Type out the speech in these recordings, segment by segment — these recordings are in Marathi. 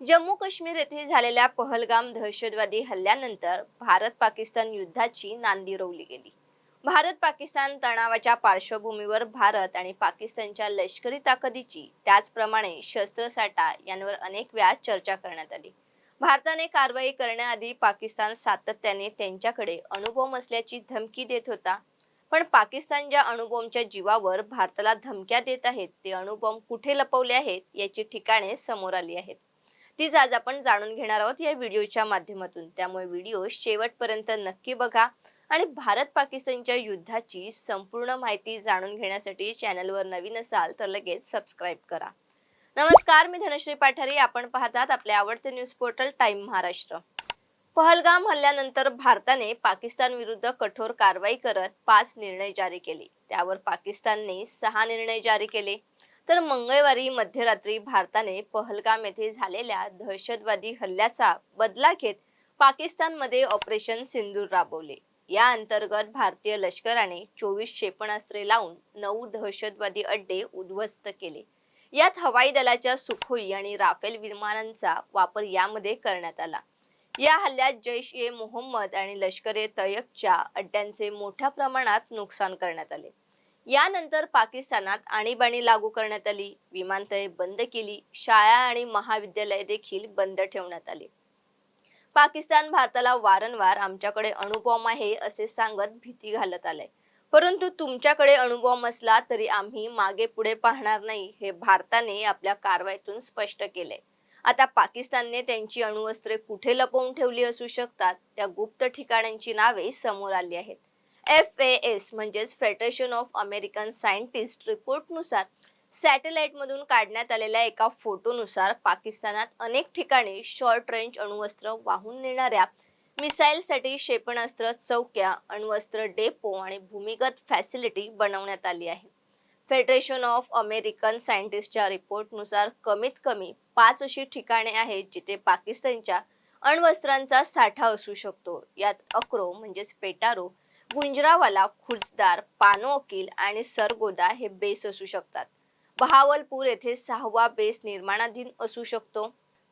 जम्मू काश्मीर येथे झालेल्या पहलगाम दहशतवादी हल्ल्यानंतर भारत पाकिस्तान युद्धाची नांदी रोवली गेली. भारत पाकिस्तान तणावाच्या पार्श्वभूमीवर भारत आणि पाकिस्तानच्या लष्करी ताकदीची त्याचप्रमाणे शस्त्रसाठा यांवर अनेक वेळा चर्चा करण्यात आली. भारताने कारवाई करण्याआधी पाकिस्तान सातत्याने त्यांच्याकडे अणुबॉम्ब असल्याची धमकी देत होता. पण पाकिस्तान ज्या अणुबॉम्बच्या जीवावर भारताला धमक्या देत आहेत ते अणुबॉम्ब कुठे लपवले आहेत याची ठिकाणे समोर आली आहेत. तीच आज आपण जाणून घेणार आहोत या व्हिडिओच्या माध्यमातून. त्यामुळे व्हिडिओ शेवटपर्यंत नक्की बघा आणि भारत पाकिस्तानच्या युद्धाची संपूर्ण माहिती जाणून घेण्यासाठी चॅनलवर नवीन असाल तर लगेच सबस्क्राईब करा. नमस्कार मी धनश्री पाठारी. आपण पाहतात आपले आवडते news portal time Maharashtra. Pahalgam हल्ल्यानंतर भारताने पाकिस्तान विरुद्ध कठोर कारवाई करत पाच निर्णय जारी केले. त्यावर पाकिस्तानने सहा निर्णय जारी केले. तर मंगळवारी मध्यरात्री भारताने पहलगाम येथे झालेल्या दहशतवादी हल्ल्याचा बदला घेत पाकिस्तानमध्ये ऑपरेशन सिंदूर राबवले. या अंतर्गत भारतीय लष्कराने चोवीस क्षेपणास्त्रे लावून नऊ दहशतवादी अड्डे उद्ध्वस्त केले. यात हवाई दलाच्या सुखोई आणि राफेल विमानांचा वापर यामध्ये करण्यात आला. या हल्ल्यात जैश ए मोहम्मद आणि लष्कर ए तय्यबच्या अड्ड्यांचे मोठ्या प्रमाणात नुकसान करण्यात आले. यानंतर पाकिस्तानात आणीबाणी लागू करण्यात आली. विमानतळे बंद केली. शाळा आणि महाविद्यालय देखील बंद ठेवण्यात आले. पाकिस्तान भारताला वारंवार आमच्याकडे अणुबॉम्ब आहे असे सांगत भीती घालत आले परंतु तुमच्याकडे अणुबॉम्ब असला तरी आम्ही मागे पुढे पाहणार नाही हे भारताने आपल्या कारवाईतून स्पष्ट केलंय. आता पाकिस्तानने त्यांची अणुअस्त्रे कुठे लपवून ठेवली असू शकतात? त्या गुप्त ठिकाणांची नावे समोर आली आहेत. एफ ए एस म्हणजेच फेडरेशन ऑफ अमेरिकन सायंटिस्ट रिपोर्टनुसार सॅटेलाइटमधून काढण्यात आलेल्या एका फोटोनुसार पाकिस्तानात अनेक ठिकाणी शॉर्ट रेंज अणुवस्त्र वाहून नेणाऱ्या मिसाईलसाठी क्षेपणास्त्र चौक्या अणुवस्त्र डेपो आणि भूमिगत फॅसिलिटी बनवण्यात आली आहे. फेडरेशन ऑफ अमेरिकन सायंटिस्टच्या रिपोर्टनुसार कमीत कमी पाच अशी ठिकाणे आहेत जिथे पाकिस्तानच्या अण्वस्त्रांचा साठा असू शकतो. यात अक्रो म्हणजेच पेटारो गुंजरावाला खुर्जदार अकील आणि सरगोदा हे बेस असू शकतात. बहावलपूर येथे सहावा बेस निर्माणाधीन असू शकतो.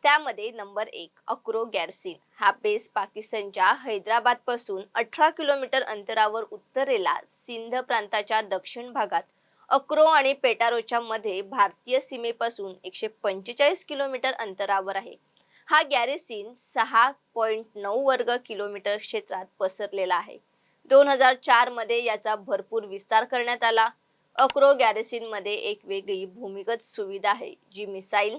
त्यामध्ये नंबर एक अक्रो गॅरसिन. हा बेस पाकिस्तानच्या हैदराबादपासून अठरा किलोमीटर अंतरावर उत्तरेला सिंध प्रांताच्या दक्षिण भागात अक्रो आणि पेटारोच्या मध्ये भारतीय सीमेपासून एकशे पंचेचाळीस किलोमीटर अंतरावर आहे. हा गॅरेसिन सहा पॉईंट नऊ वर्ग किलोमीटर क्षेत्रात पसरलेला आहे. दोन हजार चारमध्ये याचा भरपूर विस्तार करण्यात आला. अक्रो गॅरेसिनमध्ये एक वेगळी भूमिगत सुविधा आहे जी मिसाईल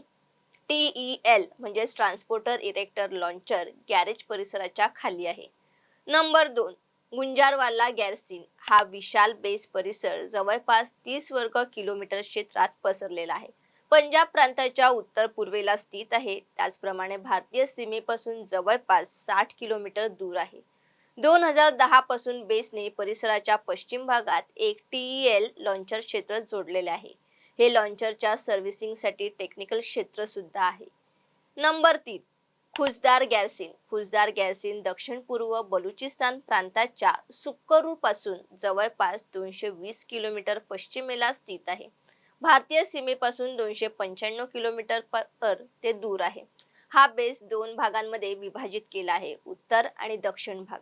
टीई एल म्हणजेच ट्रान्सपोर्टर इरेक्टर लॉन्चर गॅरेज परिसराच्या खाली आहे. नंबर दोन गुंजारवाला गॅरसिन हा विशाल बेस परिसर जवळपास तीस वर्ग किलोमीटर क्षेत्रात पसरलेला आहे. पंजाब प्रांताच्या उत्तर पूर्वेला स्थित आहे. त्याचप्रमाणे भारतीय सीमेपासून जवळपास साठ किलोमीटर दूर आहे. दोन हजार दहा पासून बेसने परिसराच्या पश्चिम भागात एक टीईएल लॉन्चर क्षेत्र जोडलेले आहे. हे लॉन्चरच्या सर्व्हिसिंगसाठी टेक्निकल क्षेत्र सुद्धा आहे. नंबर तीन खुजदार गॅरसिन. खुजदार गॅरसिन दक्षिण पूर्व बलुचिस्तान प्रांताच्या सुक्करू पासून जवळपास दोनशे वीस किलोमीटर पश्चिमेला स्थित आहे. भारतीय सीमेपासून दोनशे पंच्याण्णव किलोमीटर पर ते दूर आहे. हा बेस दोन भागांमध्ये विभाजित केला आहे. उत्तर आणि दक्षिण भाग.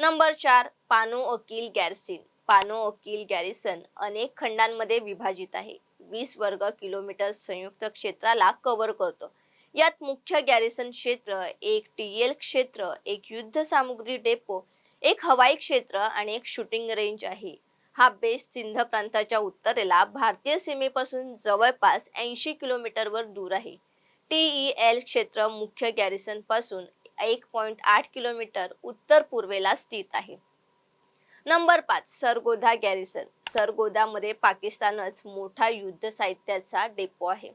नंबर चार पानो अकील गॅरसिन. पानो अकील गॅरिसन अनेक खंडांमध्ये विभाजित आहे. वीस वर्ग किलोमीटर संयुक्त क्षेत्राला कव्हर करतो. यात मुख्य गॅरिसन क्षेत्र एक टीएल क्षेत्र एक युद्ध सामुग्री डेपो एक हवाई क्षेत्र आणि एक शूटिंग रेंज आहे. हा बेस सिंध प्रांताच्या उत्तरेला भारतीय सीमेपासून जवळपास ऐंशी किलोमीटरवर दूर आहे. टीईएल क्षेत्र मुख्य गॅरिसनपासून एक पॉईंट आठ किलोमीटर उत्तर पूर्वेला स्थित आहे. नंबर पाच सरगोधा गॅरिसन सरगोधामध्ये पाकिस्तानच मोठा युद्ध साहित्याचा डेपो आहे.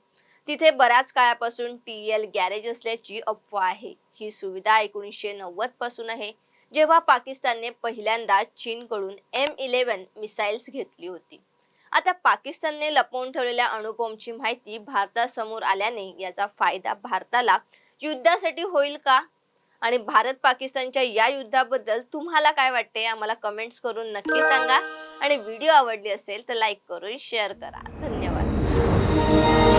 तिथे बऱ्याच काळापासून टी एल गॅरेज असल्याची अफवा आहे. ही सुविधा एकोणीसशे नव्वदपासून आहे जेव्हा पाकिस्तानने पहिल्यांदा चीनकडून एम इलेव्हन मिसाईल्स घेतली होती. आता पाकिस्तानने लपवून ठेवलेल्या अणुबॉम्बची माहिती भारतासमोर आल्याने याचा फायदा भारताला युद्धासाठी होईल का? आणि भारत पाकिस्तानच्या या युद्धाबद्दल तुम्हाला काय वाटते आम्हाला कमेंट्स करून नक्की सांगा. आणि व्हिडिओ आवडली असेल तर लाईक करून शेअर करा. धन्यवाद.